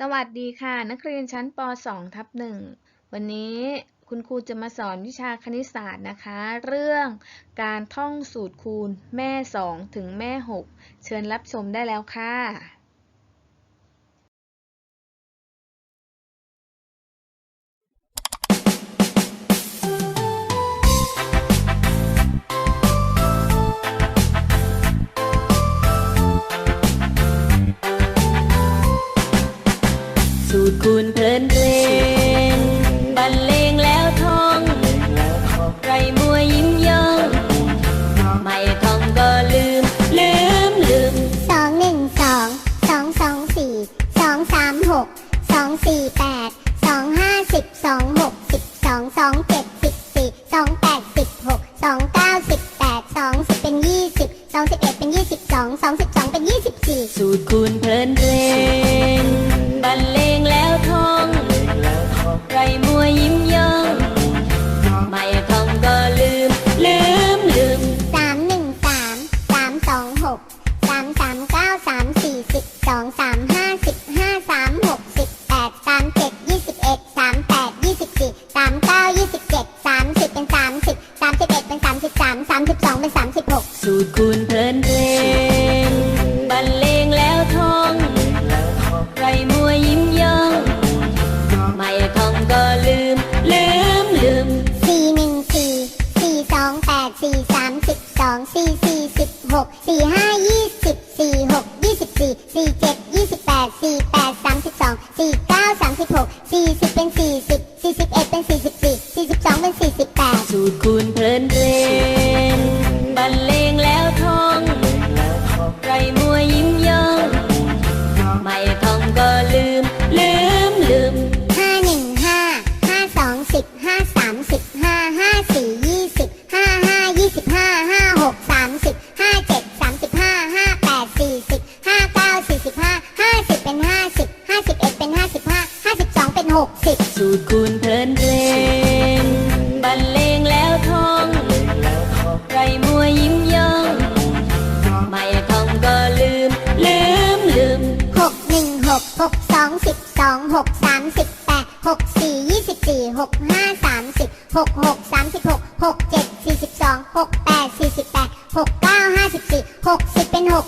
สวัสดีค่ะ นักเรียนชั้นป .2 ทับ1วันนี้คุณครูจะมาสอนวิชาคณิตศาสตร์นะคะ เรื่องการท่องสูตรคูณแม่ 2 ถึงแม่ 6 เชิญรับชมได้แล้วค่ะ คูณเพลินเพลงบรรเลงแล้วท้องไรมัวยิ้มย่องไม่ท้องก็ลืม ลืมลืมสองหนึ่งสองสองสองสี่สองสามหกสองสี่แปดสองห้าสิบสองหกสิบสองสองเจ็ดสิบสี่สองแปดสิบหกสองเก้าสิบแปดสองสิบเป็นยี่สิบสองสิบเอ็ดเป็นยี่สิบสองสองสิบสองเป็นยี่สิบสี่สูตรคูณเพลินเพลง mùa im nhớ lên องหกสามสิบแปดหกสี่ยี่สิบสี่หกห้าสามสิบหกหกสามสิบหกหกเจ็ดสี่สิบสองหกแปดสี่สิบแปดหกเก้าห้าสิบสี่หกสิบเป็นหก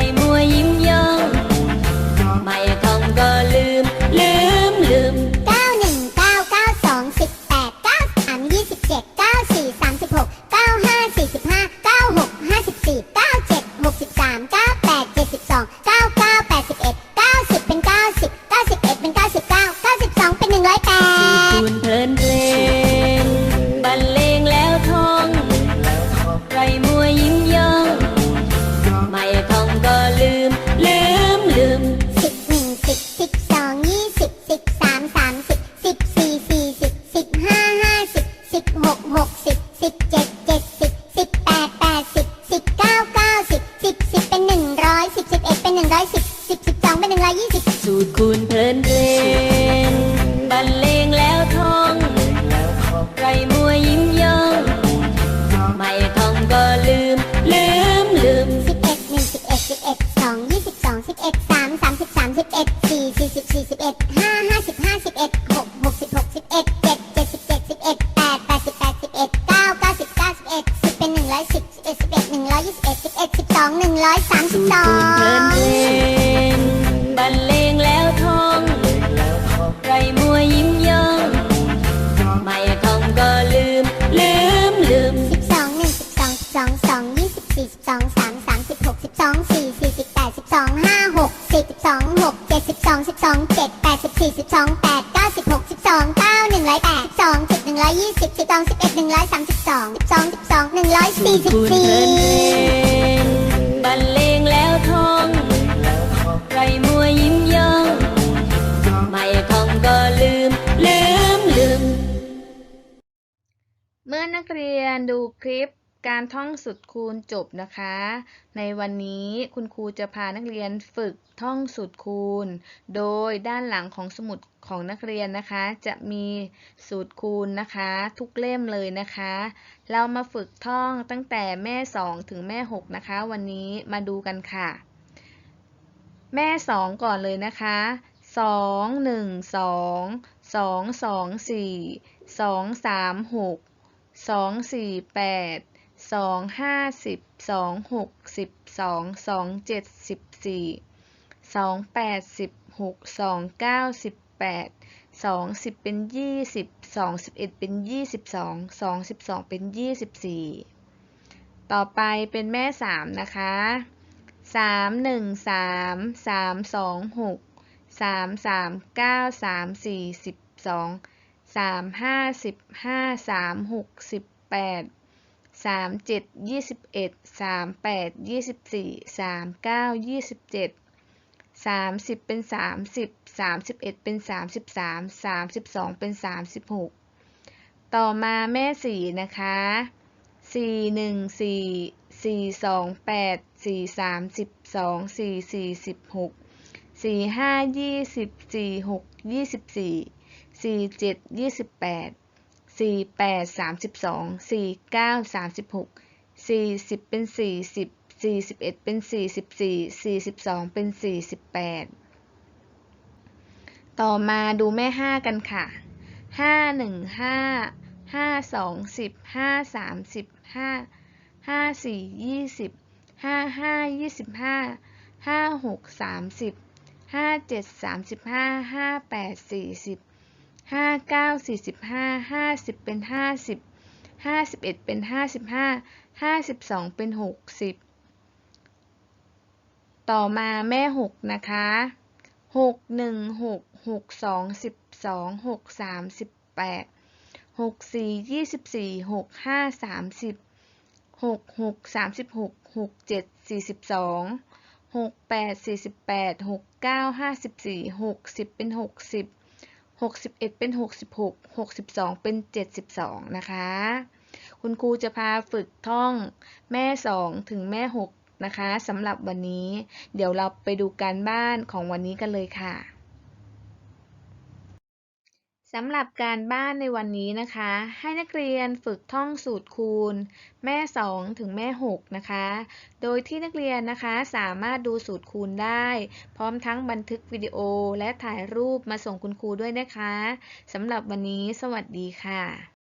vai. você. 12 12 12คูณเทินเร144งบรรเลงแล้วท่องใครมัวยิ้มย่องไม่ท่องก็ลืม ลืมลืม เมื่อนักเรียนดูคลิป การท่องสุดคูณจบนะคะ ในวันนี้คุณครูจะพานักเรียนฝึกท่องสูตรคูณ โดยด้านหลังของสมุดของนักเรียนนะคะ จะมีสูตรคูณนะคะ ทุกเล่มเลยนะคะ เรามาฝึกท่องตั้งแต่แม่ 2 ถึงแม่ 6 นะคะ วันนี้มาดูกันค่ะ แม่ 2 ก่อนเลยนะคะ 2 1 2 2 2 4 2 3 6สอง สองห้าสิบสองหกสิบสองสองเจ็ดสิบสี่สองแปดสิบหกสองเก้าสิบแปดสองสิบเป็นยี่สิบสองสิบเอ็ดเป็นยี่สิบสองสองสิบสองเป็นยี่สิบสี่ต่อไปเป็นแม่สามนะคะสามหนึ่งสามสามสองหกสามสามเก้าสามสี่สิบสองสามห้าสิบห้าสามหกสิบแปด สามเจ็ดยี่สิบเอ็ดสามแปดยี่สิบสี่สามเก้ายี่สิบเจ็ดสามสิบเป็นสามสิบสามสิบเอ็ดเป็นสามสิบสามสามสิบสองเป็นสามสิบหกต่อมาแม่สี่นะคะสี่หนึ่งสี่สี่สองแปดสี่สามสิบสองสี่สี่สิบหกสี่ห้ายี่สิบสี่หกยี่สิบสี่สี่เจ็ดยี่สิบแปด สี่แปดสามสิบสองสี่เก้าสามสิบหกสี่สิบเป็นสี่สิบสี่สิบเอ็ดเป็นสี่สิบสี่สี่สิบสองเป็นสี่สิบแปดต่อมาดูแม่ห้ากันค่ะห้าหนึ่งห้าห้าสองสิบห้าสามสิบห้าห้าสี่ยี่สิบห้าห้ายี่สิบห้าห้าหกสามสิบห้าเจ็ดสามสิบห้าห้าแปดสี่สิบ ห้าเก้าสี่สิบห้าห้าสิบเป็นห้าสิบห้าสิบเอ็ดเป็นห้าสิบห้าห้าสิบสองเป็นหกสิบต่อมาแม่หกนะคะหกหนึ่งหกหกสองสิบสองหกสามสิบแปดหกสี่ยี่สิบสี่หกห้าสามสิบหกหกสามสิบหกหกเจ็ดสี่สิบสองหกแปดสี่สิบแปดหกเก้าห้าสิบสี่หกสิบเป็นหกสิบ หกสิบเอ็ดเป็นหกสิบหกหกสิบสองเป็นเจ็ดสิบสองนะคะ คุณครูจะพาฝึกท่องแม่สองถึงแม่หกนะคะสำหรับวันนี้ เดี๋ยวเราไปดูการบ้านของวันนี้กันเลยค่ะ สำหรับการบ้านในวันนี้นะคะ ให้นักเรียนฝึกท่องสูตรคูณ แม่ 2 ถึงแม่ 6 นะคะ โดยที่นักเรียนนะคะสามารถดูสูตรคูณได้ พร้อมทั้งบันทึกวิดีโอและถ่ายรูปมาส่งคุณครูด้วยนะคะสำหรับวันนี้สวัสดีค่ะ